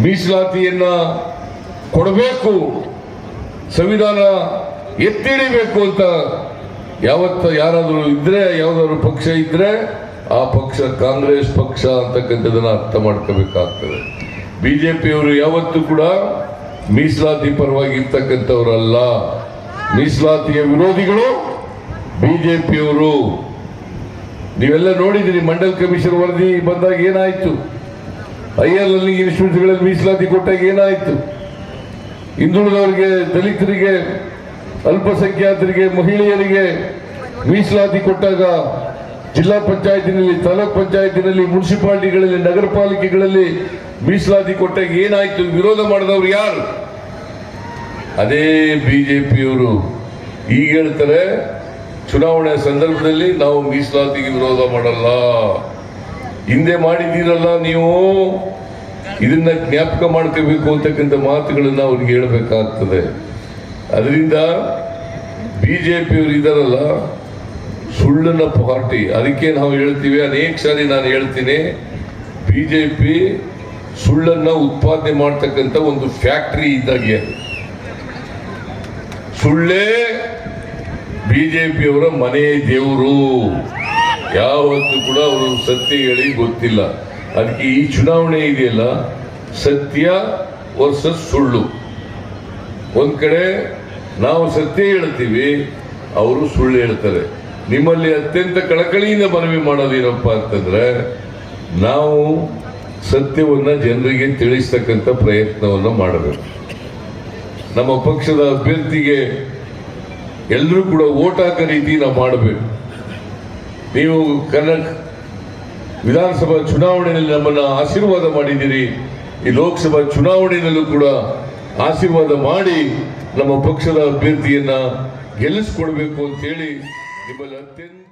ಮೀಸಲಾತಿಯನ್ನ ಕೊಡಬೇಕು, ಸಂವಿಧಾನ ಎತ್ತಿಡಿಬೇಕು ಅಂತ ಯಾವತ್ತ ಯಾರಾದರೂ ಇದ್ರೆ, ಯಾವ್ದಾದ್ರು ಪಕ್ಷ ಇದ್ರೆ, ಆ ಪಕ್ಷ ಕಾಂಗ್ರೆಸ್ ಪಕ್ಷ ಅಂತಕ್ಕಂಥದನ್ನ ಅರ್ಥ ಮಾಡ್ಕೋಬೇಕಾಗ್ತದೆ. ಬಿಜೆಪಿಯವರು ಯಾವತ್ತೂ ಕೂಡ ಮೀಸಲಾತಿ ಪರವಾಗಿ ಇರ್ತಕ್ಕಂಥವ್ರಲ್ಲ. ಮೀಸಲಾತಿಯ ವಿರೋಧಿಗಳು ಬಿಜೆಪಿಯವರು. ನೀವೆಲ್ಲ ನೋಡಿದಿರಿ, ಮಂಡಲ್ ಕಮಿಷನ್ ವರದಿ ಬಂದಾಗ ಏನಾಯ್ತು? ಹೈಯರ್ ಅಲ್ಲಿ ಇನ್ಸ್ಟಿಟ್ಯೂಟ್ಗಳಲ್ಲಿ ಮೀಸಲಾತಿ ಕೊಟ್ಟಾಗ ಏನಾಯಿತು? ಹಿಂದುಳಿದವರಿಗೆ, ದಲಿತರಿಗೆ, ಅಲ್ಪಸಂಖ್ಯಾತರಿಗೆ, ಮಹಿಳೆಯರಿಗೆ ಮೀಸಲಾತಿ ಕೊಟ್ಟಾಗ ಜಿಲ್ಲಾ ಪಂಚಾಯತಿನಲ್ಲಿ, ತಾಲೂಕ್ ಪಂಚಾಯತಿನಲ್ಲಿ, ಮುನ್ಸಿಪಾಲಿಟಿಗಳಲ್ಲಿ ನಗರ ಪಾಲಿಕೆಗಳಲ್ಲಿ ಮೀಸಲಾತಿ ಕೊಟ್ಟಾಗ ಏನಾಯಿತು? ವಿರೋಧ ಮಾಡಿದವರು ಯಾರು? ಅದೇ ಬಿಜೆಪಿಯವರು. ಈಗ ಹೇಳ್ತಾರೆ, ಚುನಾವಣೆ ಸಂದರ್ಭದಲ್ಲಿ ನಾವು ಮೀಸಲಾತಿಗೆ ವಿರೋಧ ಮಾಡಲ್ಲ. ಹಿಂದೆ ಮಾಡಿದ್ದೀರಲ್ಲ ನೀವು? ಇದನ್ನ ಜ್ಞಾಪಕ ಮಾಡ್ಕೋಬೇಕು ಅಂತಕ್ಕಂಥ ಮಾತುಗಳನ್ನ ಅವ್ರಿಗೆ ಹೇಳಬೇಕಾಗ್ತದೆ. ಅದರಿಂದ ಬಿಜೆಪಿಯವರು ಇದಾರಲ್ಲ ಸುಳ್ಳನ ಪಾರ್ಟಿ ಅದಕ್ಕೆ ನಾವು ಹೇಳ್ತೀವಿ, ಅನೇಕ ಸಾರಿ ನಾನು ಹೇಳ್ತೀನಿ, ಬಿಜೆಪಿ ಸುಳ್ಳನ್ನ ಉತ್ಪಾದನೆ ಮಾಡ್ತಕ್ಕಂಥ ಒಂದು ಫ್ಯಾಕ್ಟರಿ ಇದ್ದಾಗೆ ಸುಳ್ಳೇ ಬಿಜೆಪಿಯವರ ಮನೆ ದೇವರು. ಯಾವತ್ತೂ ಕೂಡ ಅವರು ಸತ್ಯ ಹೇಳಿ ಗೊತ್ತಿಲ್ಲ. ಅದಕ್ಕೆ ಈ ಚುನಾವಣೆ ಇದೆಯಲ್ಲ, ಸತ್ಯ ವರ್ಸಸ್ ಸುಳ್ಳು. ಒಂದ್ ಕಡೆ ನಾವು ಸತ್ಯ ಹೇಳ್ತೀವಿ, ಅವರು ಸುಳ್ಳು ಹೇಳ್ತಾರೆ. ನಿಮ್ಮಲ್ಲಿ ಅತ್ಯಂತ ಕಳಕಳಿಯಿಂದ ಮನವಿ ಮಾಡೋದೇನಪ್ಪ ಅಂತಂದ್ರೆ, ನಾವು ಸತ್ಯವನ್ನ ಜನರಿಗೆ ತಿಳಿಸ್ತಕ್ಕಂಥ ಪ್ರಯತ್ನವನ್ನ ಮಾಡಬೇಕು. ನಮ್ಮ ಪಕ್ಷದ ಅಭ್ಯರ್ಥಿಗೆ ಎಲ್ಲರೂ ಕೂಡ ಓಟ್ ಹಾಕೋ ರೀತಿ ನಾವು ಮಾಡಬೇಕು. ನೀವು ಕರ್ನಾಟಕ ವಿಧಾನಸಭಾ ಚುನಾವಣೆಯಲ್ಲಿ ನಮ್ಮನ್ನ ಆಶೀರ್ವಾದ ಮಾಡಿದ್ದೀರಿ. ಈ ಲೋಕಸಭಾ ಚುನಾವಣೆಯಲ್ಲೂ ಕೂಡ ಆಶೀರ್ವಾದ ಮಾಡಿ ನಮ್ಮ ಪಕ್ಷದ ಅಭ್ಯರ್ಥಿಯನ್ನ ಗೆಲ್ಲಿಸ್ಕೊಡ್ಬೇಕು ಅಂತೇಳಿ ನಿಮ್ಮಲ್ಲಿ ಅತ್ಯಂತ